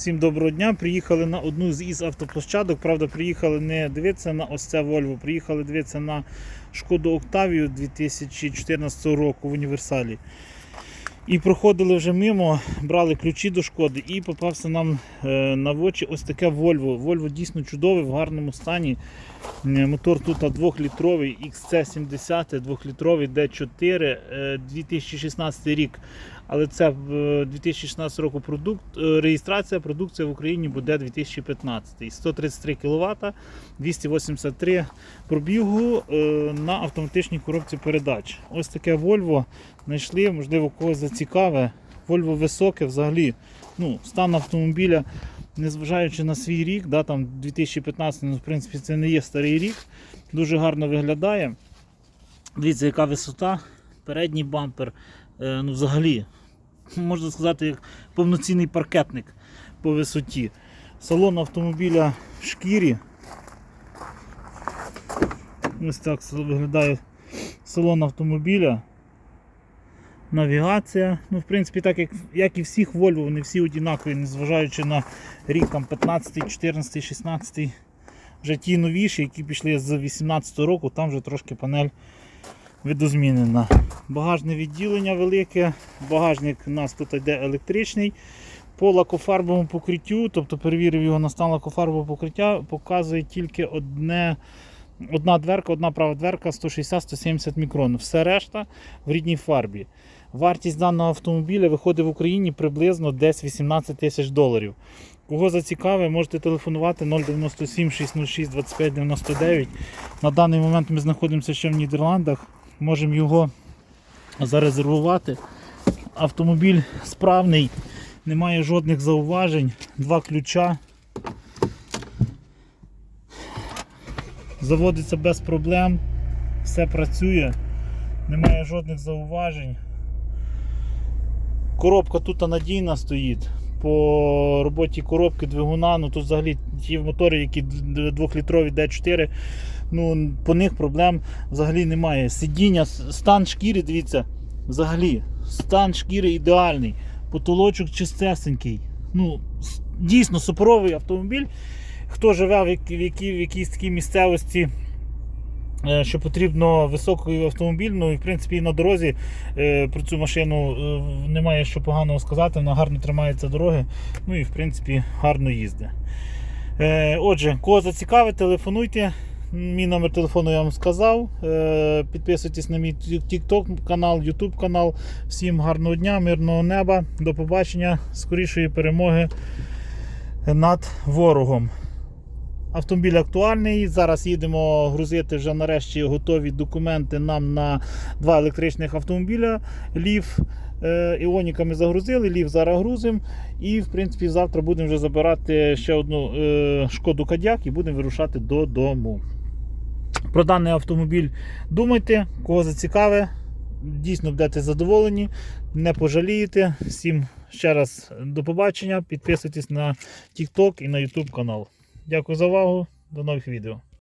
Всім доброго дня. Приїхали на одну з із автоплощадок. Правда, приїхали не дивитися на ось це Volvo, приїхали дивитися на Шкоду Октавію 2014 року в універсалі. І проходили вже мимо, брали ключі до шкоди і попався нам е, на очі ось таке Volvo. Volvo дійсно чудове, в гарному стані. Е, Мотор тут 2-літровий XC70, 2-літровий D4, е, 2016 рік. Але це е, 2016 року продукт, е, реєстрація, продукція в Україні буде 2015. 133 кВт, 283 пробігу е, на автоматичній коробці передач. Ось таке Volvo знайшли, можливо, когось зацікаве. Volvo високе взагалі. Ну, стан автомобіля, незважаючи на свій рік, да, там 2015, ну, в принципі, це не є старий рік. Дуже гарно виглядає. Дивіться, яка висота, передній бампер. Е, ну, взагалі, можна сказати, як повноцінний паркетник по висоті. Салон автомобіля в шкірі. Ось так виглядає салон автомобіля. Навігація. Ну, в принципі, так як, як і всіх Volvo, вони всі однакові, незважаючи на рік там, 15, 14, 16. Вже ті новіші, які пішли з 18 року, там вже трошки панель видозмінена. Багажне відділення велике, багажник у нас тут йде електричний. По лакофарбовому покриттю, тобто перевірив його на стан лакофарбового покриття, показує тільки одне, одна дверка, одна права дверка 160-170 мікрон. Все решта в рідній фарбі. Вартість даного автомобіля виходить в Україні приблизно десь 18 тисяч доларів. Кого зацікавить, можете телефонувати 097 606 25 99. На даний момент ми знаходимося ще в Нідерландах. Можемо його зарезервувати. Автомобіль справний, немає жодних зауважень, два ключа. Заводиться без проблем, все працює, немає жодних зауважень. Коробка тут надійна стоїть. По роботі коробки двигуна, ну тут взагалі ті мотори, які 2-літрові D4, ну по них проблем взагалі немає. Сидіння, стан шкіри, дивіться, взагалі, стан шкіри ідеальний, потолочок чистесенький. Ну, дійсно суперовий автомобіль. Хто живе в, які- в, які- в якійсь такій місцевості, е, що потрібно високий автомобіль, ну і в принципі на дорозі е, про цю машину е, немає що поганого сказати, вона гарно тримається дороги, ну і в принципі гарно їздить. Отже, кого зацікавить, телефонуйте. Мій номер телефону я вам сказав. Е, Підписуйтесь на мій TikTok канал, YouTube канал. Всім гарного дня, мирного неба, до побачення, скорішої перемоги над ворогом. Автомобіль актуальний. Зараз їдемо грузити вже нарешті готові документи нам на два електричних автомобіля. Лів е, іоніками загрузили, лів зараз грузимо. І в принципі завтра будемо вже забирати ще одну е, шкоду Кадяк і будемо вирушати додому. Про даний автомобіль думайте, кого зацікаве. Дійсно будете задоволені, не пожалієте. Всім ще раз до побачення. Підписуйтесь на TikTok і на YouTube канал. Дякую за увагу. До нових відео.